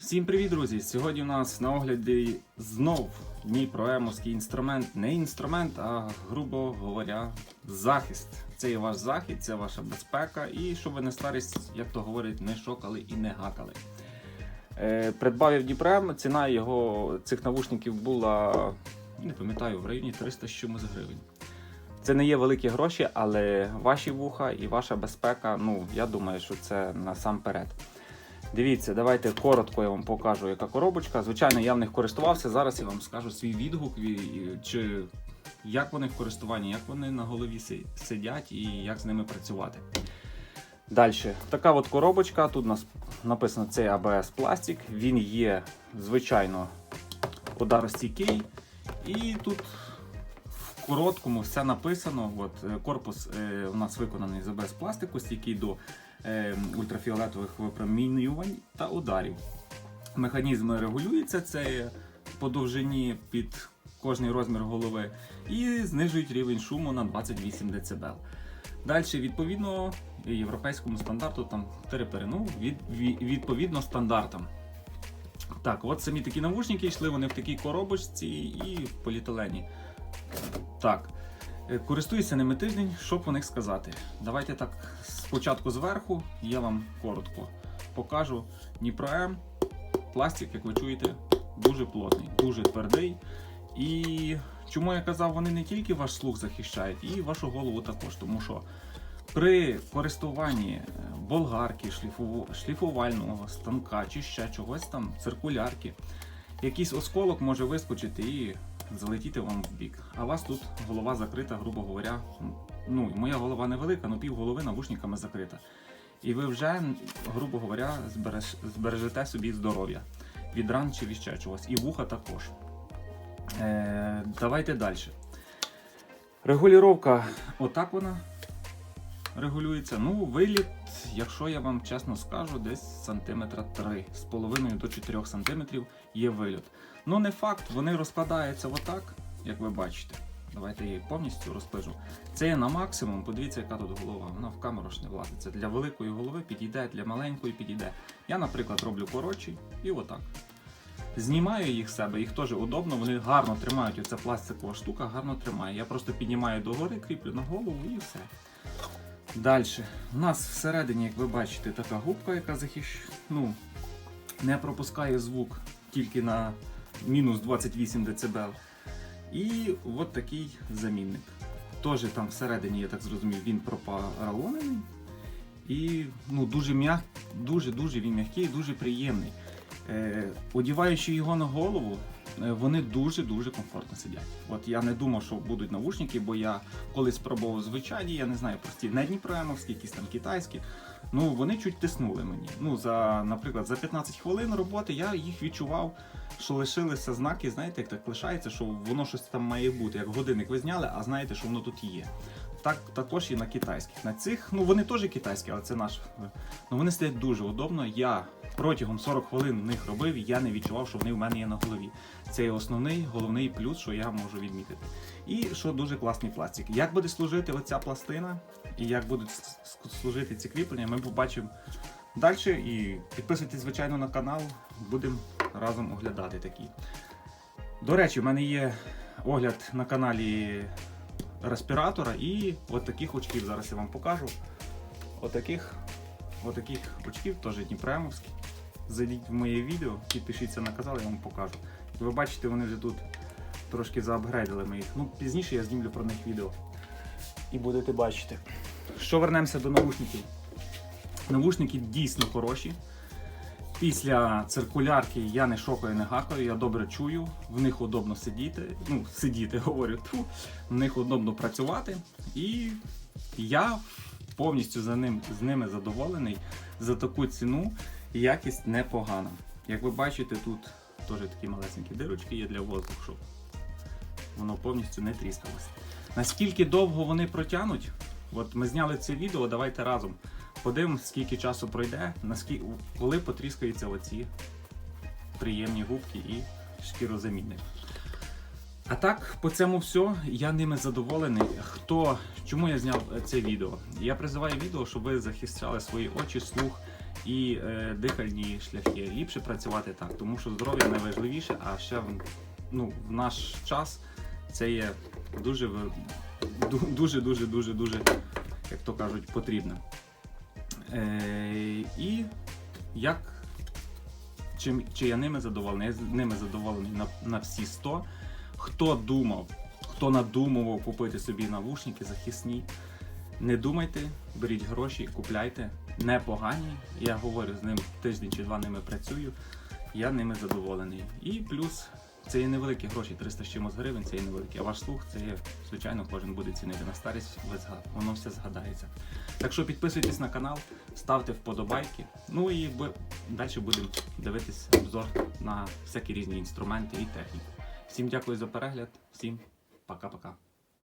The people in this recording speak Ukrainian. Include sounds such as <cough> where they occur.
Всім привіт, друзі! Сьогодні у нас на огляді знов Дніпроемовський інструмент. Не інструмент, а, грубо говоря, захист. Це є ваш захист, це ваша безпека. І щоб ви не старість, як то говорять, не шокали і не гакали. Е, придбав я в Дніпроем, ціна його цих навушників була, не пам'ятаю, в районі 300 з чимось гривень. Це не є великі гроші, але ваші вуха і ваша безпека, ну я думаю, що це насамперед. Дивіться, давайте коротко я вам покажу, яка коробочка. Звичайно, я в них користувався. Зараз я вам скажу свій відгук, чи як вони в користуванні, як вони на голові сидять і як з ними працювати. Далі, така от коробочка. Тут у нас написано цей ABS пластик. Він є, звичайно, ударостійкий. І тут короткому все написано. От, е, корпус е, у нас виконаний з ABS пластику, стійкий до е, ультрафіолетових випромінювань та ударів. Механізм регулюється це по довжині під кожний розмір голови і знижують рівень шуму на 28 дБ. Далі, відповідно, європейському стандарту там терепери, ну, від, від- відповідно стандартам. Так, от самі такі навушники йшли, вони в такій коробочці і в поліетилені. Так. Е, Користуюся ними тиждень, що по них сказати. Давайте так спочатку зверху, я вам коротко покажу. Дніпром, пластик, як ви чуєте, дуже плотний, дуже твердий. І чому я казав, вони не тільки ваш слух захищають, і вашу голову також. Тому що при користуванні е, болгарки, шліфу- шліфувального станка чи ще чогось там, циркулярки, якийсь осколок може вискочити і залетіти вам в бік. А у вас тут голова закрита, грубо говоря. Ну, моя голова невелика, але пів голови навушниками закрита. І ви вже, грубо говоря, збереж, збережете собі здоров'я від ран чи від ще чогось. І вуха також. Е, давайте далі. Регулювання, отак вона регулюється. Ну, виліт, якщо я вам чесно скажу, десь сантиметра 3 з половиною до 4 сантиметрів є вильот. Ну, не факт, вони розкладаються отак, як ви бачите. Давайте її повністю розпижу. Це є на максимум. Подивіться, яка тут голова. Вона в камеру ж не влазить. Це для великої голови підійде, для маленької підійде. Я, наприклад, роблю коротші і отак. Знімаю їх з себе, їх теж удобно, вони гарно тримають. Оця пластикова штука гарно тримає. Я просто піднімаю догори, кріплю на голову і все. Далі. У нас всередині, як ви бачите, така губка, яка захищ... ну, не пропускає звук тільки на мінус 28 дБ. І от такий замінник. Теж там всередині, я так зрозумів, він пропаронений. І ну, дуже м'як, дуже дуже він м'який, дуже приємний. Е, одіваючи його на голову, вони дуже-дуже комфортно сидять. От я не думав, що будуть навушники, бо я колись спробував звичайні, я не знаю, прості не дніпроемовські, якісь там китайські. Ну вони чуть тиснули мені. Ну, за, наприклад, за 15 хвилин роботи я їх відчував, що лишилися знаки, знаєте, як так лишається, що воно щось там має бути. Як годинник ви зняли, а знаєте, що воно тут є. Так також і на китайських. На цих, ну вони теж китайські, але це наш. Ну вони сидять дуже удобно. Я протягом 40 хвилин в них робив, і я не відчував, що вони в мене є на голові. Це основний, головний плюс, що я можу відмітити. І що дуже класний пластик. Як буде служити оця пластина, і як будуть служити ці кріплення, ми побачимо далі. І підписуйтесь, звичайно, на канал, будемо разом оглядати такі. До речі, в мене є огляд на каналі респіратора і от таких очків. Зараз я вам покажу. Отаких, отаких очків, теж Дніпремовські. Зайдіть в моє відео, підпишіться на канал, я вам покажу. І ви бачите, вони вже тут трошки заапгрейдили ми їх. Ну, пізніше я знімлю про них відео. І будете бачити. Що вернемося до наушників. Навушники дійсно хороші. Після циркулярки я не шокаю, не гакаю, я добре чую, в них удобно сидіти, ну, сидіти, <laughs> говорю, тьфу, в них удобно працювати. І я повністю за ним, з ними задоволений. За таку ціну якість непогана. Як ви бачите, тут теж такі малесенькі дирочки є для воздуху, щоб воно повністю не тріскалося. Наскільки довго вони протягнуть? От ми зняли це відео, давайте разом подивимось, скільки часу пройде, наскільки, коли потріскаються оці приємні губки і шкірозамінник. А так, по цьому все, я ними задоволений. Хто, чому я зняв е, це відео? Я призиваю відео, щоб ви захищали свої очі, слух і е, дихальні шляхи. Ліпше працювати так, тому що здоров'я найважливіше, а ще в- ну, в наш час це є дуже дуже, дуже, дуже, дуже, як то кажуть, потрібно. Е, і як чи, чи я ними задоволений? Я ними задоволений на, на всі 100. Хто думав, хто надумував купити собі навушники захисні, не думайте, беріть гроші, купляйте. Непогані. Я говорю з ним тиждень чи два ними працюю. Я ними задоволений. І плюс це є невеликі гроші, 300 з чимось гривень, це є невеликі. А ваш слух це є, звичайно, кожен буде цінити на старість, воно все згадається. Так що підписуйтесь на канал, ставте вподобайки. Ну і далі будемо дивитись обзор на всякі різні інструменти і техніку. Всім дякую за перегляд, всім пока-пока.